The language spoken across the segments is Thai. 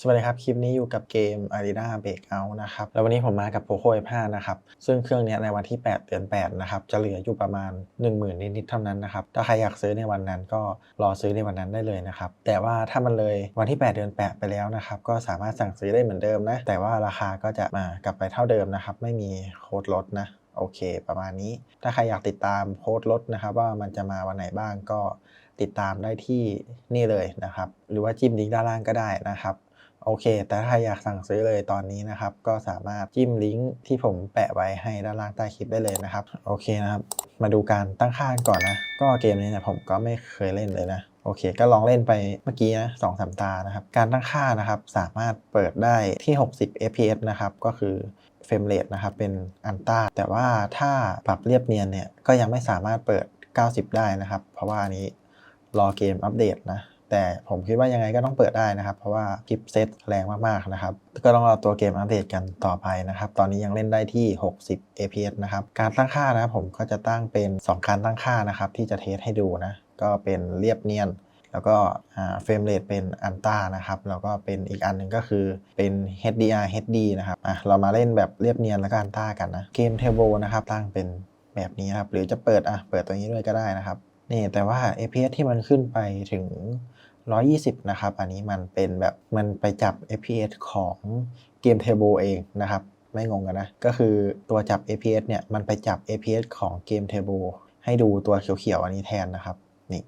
สวัสดีครับ คลิปนี้อยู่กับเกม Arena Breakout นะครับ แล้ววันนี้ผมมากับ Poco F5 นะครับ ซึ่งเครื่องนี้ในวันที่ 8 เดือน 8 นะครับ จะเหลืออยู่ประมาณ 10,000 นิดๆเท่านั้นนะครับ ถ้าใครอยากซื้อในวันนั้นก็รอซื้อในวันนั้นได้เลยนะครับ แต่ว่าถ้ามันเลยวันที่ 8 เดือน 8 ไปแล้วนะครับ ก็สามารถสั่งซื้อได้เหมือนเดิมนะ แต่ว่าราคาก็จะมากลับไปเท่าเดิมนะครับ ไม่มีโค้ดลดนะ โอเค ประมาณนี้ ถ้าใครอยากติดตามโค้ดลดนะครับ ว่ามันจะมาวันไหนบ้างก็ติดตามได้ที่นี่เลยนะครับ หรือว่าจิ้มลิงก์ด้านล่างก็ได้นะครับ โอเค แต่ถ้าอยากสั่งซื้อเลยตอนนี้นะครับ ก็สามารถจิ้มลิงก์ที่ผมแปะไว้ให้ด้านล่างใต้คลิปได้เลยนะครับ โอเคนะครับ มาดูการตั้งค่ากันก่อนนะ ก็เกมนี้เนี่ยผมก็ไม่เคยเล่นเลยนะ โอเค ก็ลองเล่นไปเมื่อกี้นะสองสามตานะครับ การตั้งค่านะครับสามารถเปิดได้ที่ 60 fps นะครับ ก็คือเฟรมเรทนะครับ เป็นอันต้า แต่ว่าถ้าปรับเรียบเนียนเนี่ย ก็ยังไม่สามารถเปิด 90 ได้นะครับ เพราะว่าอันนี้รอเกมอัปเดตนะ แต่ผมคิดว่ายังไงก็ต้องเปิดได้นะครับ เพราะว่าคลิปเซตแรงมากๆนะครับ ก็ต้องรอตัวเกมอัปเดตกันต่อไปนะครับ ตอนนี้ยังเล่นได้ที่ 60 fps นะครับ การตั้งค่านะครับผมก็จะตั้งเป็น 2 การตั้งค่านะครับ ที่จะเทสให้ดูนะ ก็เป็นเรียบเนียน แล้วก็เฟรมเรทเป็นอันต้านะครับ แล้วก็เป็นอีกอันหนึ่งก็คือเป็น HDR HD นะครับอะเรามาเล่นแบบเรียบเนียนแล้วก็อันต้ากันนะ เกมเทเบิลนะครับตั้งเป็นแบบนี้ครับ หรือจะเปิดอะเปิดตัวนี้ด้วยก็ได้นะครับ นี่แต่ว่า FPS ที่มันขึ้นไปถึง 120 นะครับ อันนี้มันเป็นแบบมันไปจับ FPS ของเกมเทเบิลเองนะครับ ไม่งงกันนะ ก็คือตัวจับ FPS เนี่ย มันไปจับ FPS ของเกมเทเบิลให้ดูตัวเขียวๆ อันนี้แทนนะครับ นี่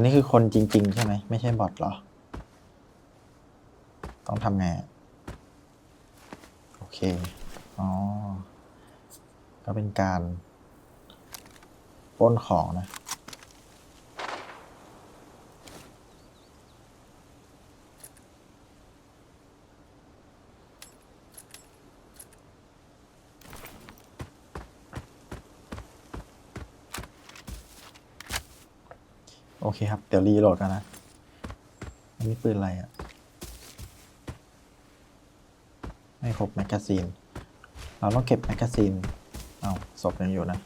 นนี้คือคนจริง ๆ ใช่ไหม ไม่ใช่บอทเหรอ ต้องทำไง โอเค อ๋อ ก็เป็นการป้นของนะ โอเคครับ เดี๋ยวรีโหลดกันนะ อันนี้ปืนอะไรอะ่ะ ไม่ครบแมกกาซีน เราต้องเก็บแมกกาซีน เอาศพยังอยู่นะ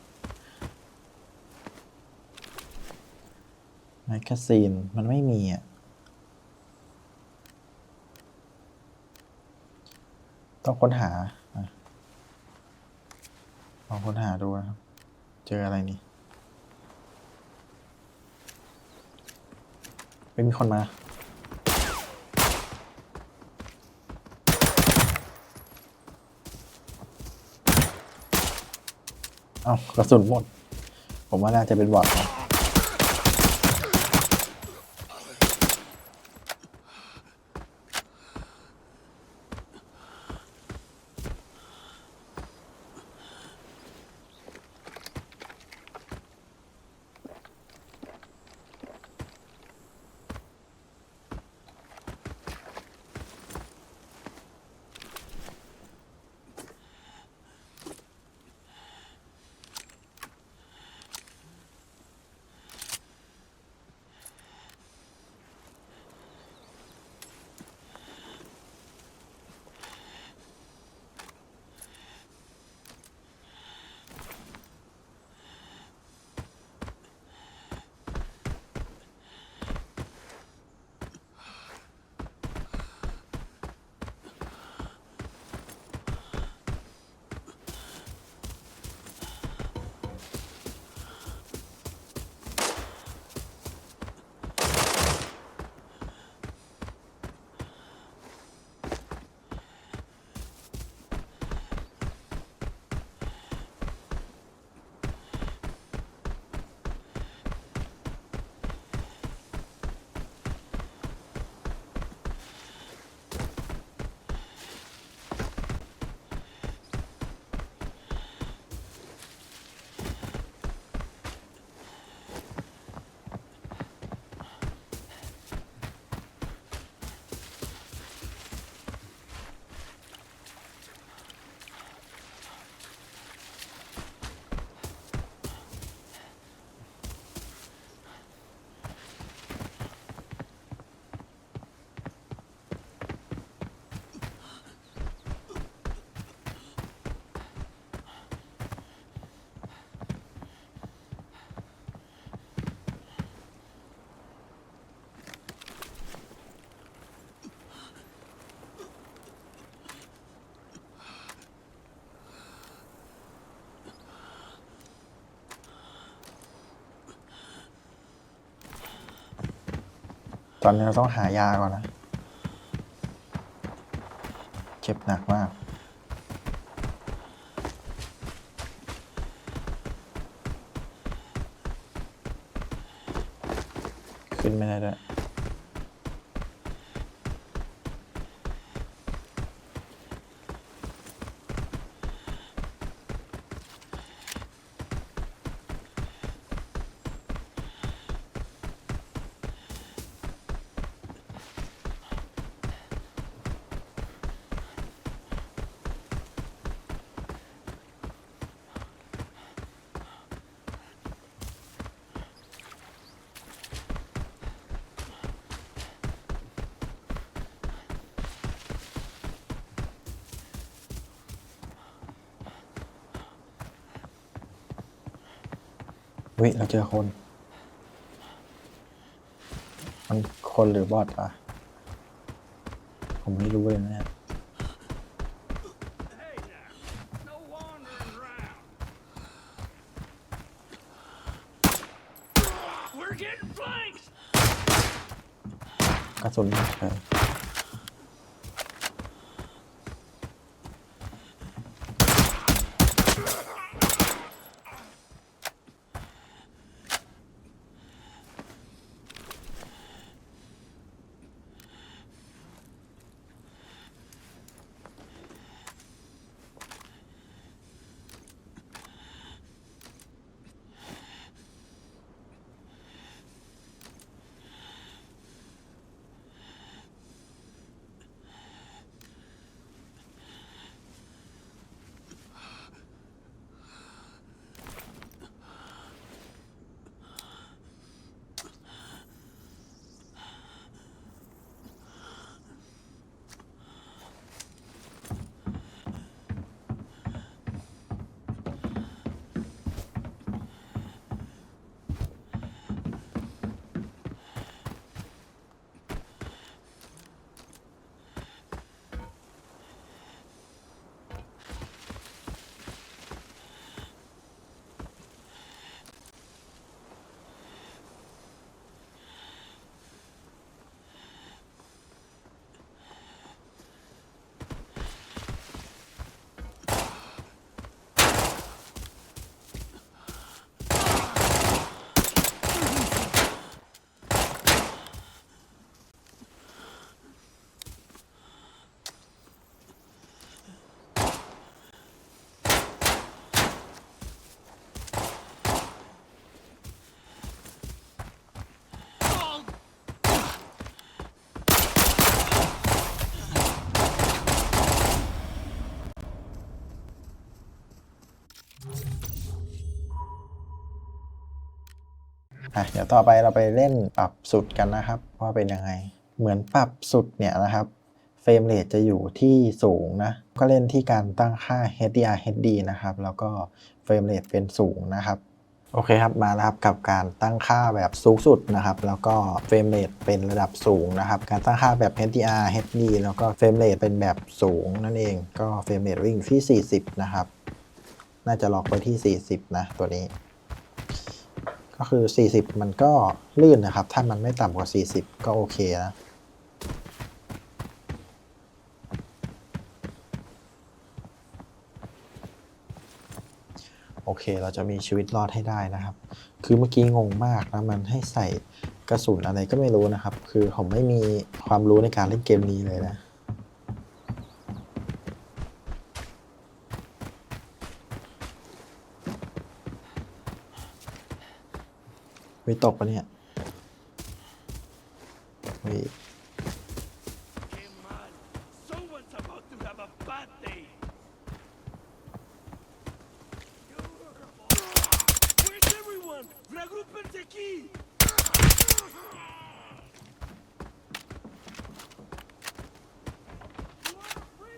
แมกกาซีน มันไม่มีอะ ต้องค้นหาอลองค้นหาดูนะครับ เจออะไรนี่ ไม่มีคนมา เอากระสุนหมด ผมว่าน่าจะเป็นบอทนะ ตอนนี้เราต้องหายาก่อนนะ เจ็บหนักมาก ขึ้นไม่ได้ด้วย วิเราเจอคน มันคนหรือบอทวะผมไม่รู้เลยนะกระสุนหม อะเดี๋ยวต่อไปเราไปเล่นปรับสุดกันนะครับ ว่าเป็นยังไง เหมือนปรับสุดเนี่ยนะครับเฟรมเรทจะอยู่ที่สูงนะ ก็เล่นที่การตั้งค่า HDR HD นะครับ แล้วก็เฟรมเรทเป็นสูงนะครับ โอเคครับ มาแล้วครับกับการตั้งค่าแบบสูงสุดนะครับ แล้วก็เฟรมเรทเป็นระดับสูงนะครับ การตั้งค่าแบบ HDR HD แล้วก็เฟรมเรทเป็นแบบสูงนั่นเอง ก็เฟรมเรทวิ่งที่ 40 นะครับ น่าจะล็อกไว้ที่ 40 นะ ตัวนี้ ก็คือ 40 มันก็ลื่นนะครับ ถ้ามันไม่ต่ำกว่า 40 ก็โอเคนะโอเค เราจะมีชีวิตรอดให้ได้นะครับ คือเมื่อกี้งงมากนะ มันให้ใส่กระสุนอะไรก็ไม่รู้นะครับ คือผมไม่มีความรู้ในการเล่นเกมนี้เลยนะ วิตกปะเนี่ยวิ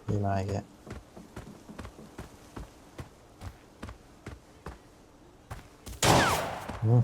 มีมาอีกแล้วอืม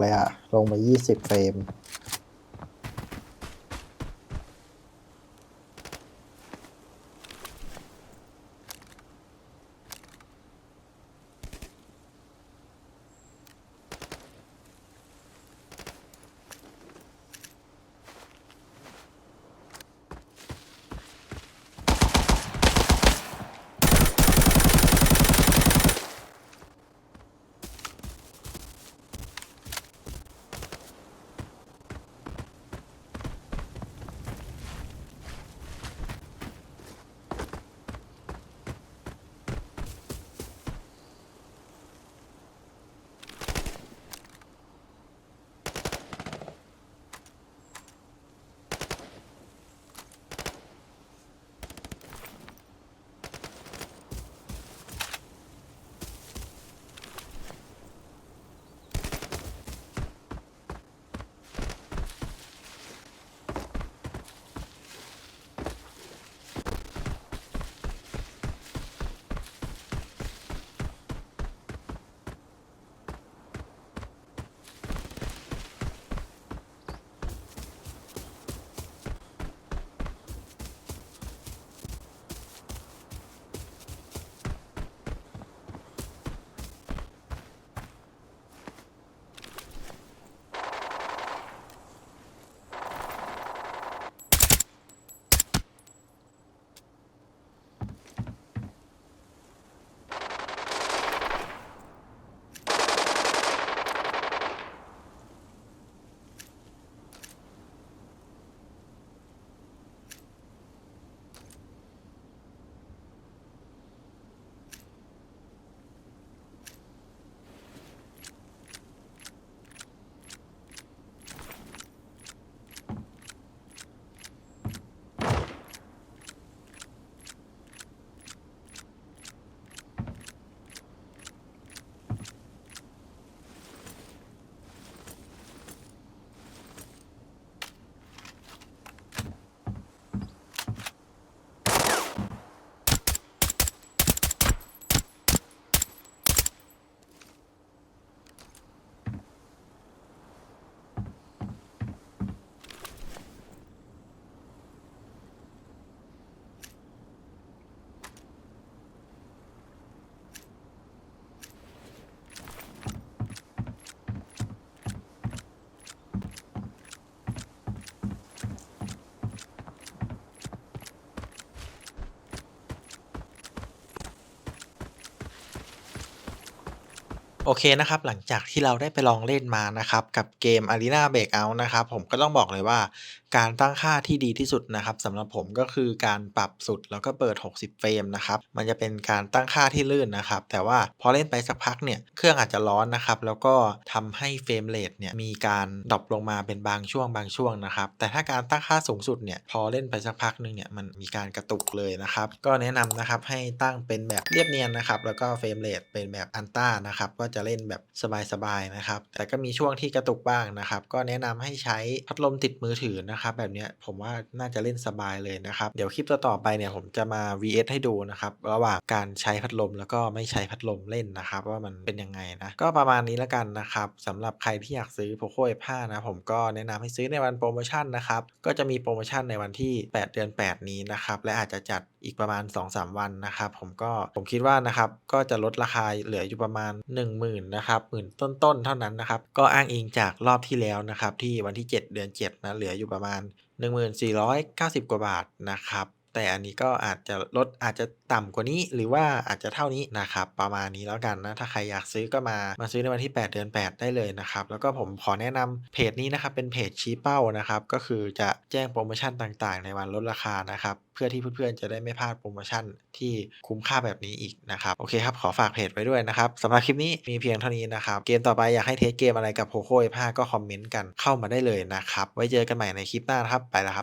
เลยอะลงไป20 เฟรม โอเคนะครับ หลังจากที่เราได้ไปลองเล่นมานะครับ กับเกม Arena Breakout นะครับ ผมก็ต้องบอกเลยว่า การตั้งค่าที่ดีที่สุดนะครับสำหรับผมก็คือการปรับสุดแล้วก็เปิด 60 เฟรมนะครับมันจะเป็นการตั้งค่าที่ลื่นนะครับ แต่ว่าพอเล่นไปสักพักเนี่ยเครื่องอาจจะร้อนนะครับแล้วก็ทำให้เฟรมเรทเนี่ยมีการดรอปลงมาเป็นบางช่วงบางช่วงนะครับแต่ถ้าการตั้งค่าสูงสุดเนี่ยพอเล่นไปสักพักหนึ่งเนี่ยมันมีการกระตุกเลยนะครับก็แนะนำนะครับให้ตั้งเป็นแบบเรียบเนียนนะครับแล้วก็เฟรมเรทเป็นแบบอันต้านะครับก็จะเล่นแบบสบายๆนะครับแต่ก็มีช่วงที่กระตุกบ้างนะครับก็แนะนำให้ใช้พัดลมติดมือถือนะครับครับแบบนี้ผมว่าน่าจะเล่นสบายเลยนะครับ เดี๋ยวคลิปต่อๆไปเนี่ยผมจะมา vs ให้ดูนะครับระหว่างการใช้พัดลมแล้วก็ไม่ใช้พัดลมเล่นนะครับ ว่ามันเป็นยังไงนะ ก็ประมาณนี้แล้วกันนะครับสำหรับใครที่อยากซื้อ Poco F5 นะผมก็แนะนำให้ซื้อในวันโปรโมชั่นนะครับก็จะมีโปรโมชั่นในวันที่ 8 เดือน 8 นี้นะครับและอาจจะจัดอีกประมาณ 2-3 วันนะครับผมก็ผมคิดว่านะครับก็จะลดราคาเหลืออยู่ประมาณ 10,000นะครับหมื่นต้นๆเท่านั้นนะครับก็อ้างอิงจากรอบที่แล้วนะครับที่วันที่ 7 เดือน7นะเหลืออยู่ประมาณาณ 1490 กว่าบาทนะครับ แต่อันนี้ก็อาจจะลดอาจจะต่ำกว่านี้ หรือว่าอาจจะเท่านี้นะครับ ประมาณนี้แล้วกันนะ ถ้าใครอยากซื้อก็มามาซื้อในวันที่ 8 เดือน 8 ได้เลยนะครับ แล้วก็ผมขอแนะนำเพจนี้นะครับ เป็นเพจชี้เป้านะครับ ก็คือจะแจ้งโปรโมชั่นต่างๆ ในวันลดราคานะครับ เพื่อที่เพื่อนๆจะได้ไม่พลาดโปรโมชั่นที่คุ้มค่าแบบนี้อีกนะครับ โอเคครับ ขอฝากเพจไว้ด้วยนะครับสำหรับคลิปนี้มีเพียงเท่านี้นะครับ เกมต่อไปอยากให้เทสเกมอะไรกับ Poco F5 ก็คอมเมนต์กันเข้ามาได้เลยนะครับ ไว้เจอกันใหม่ในคลิปหน้านะครับ ไปแล้วครับ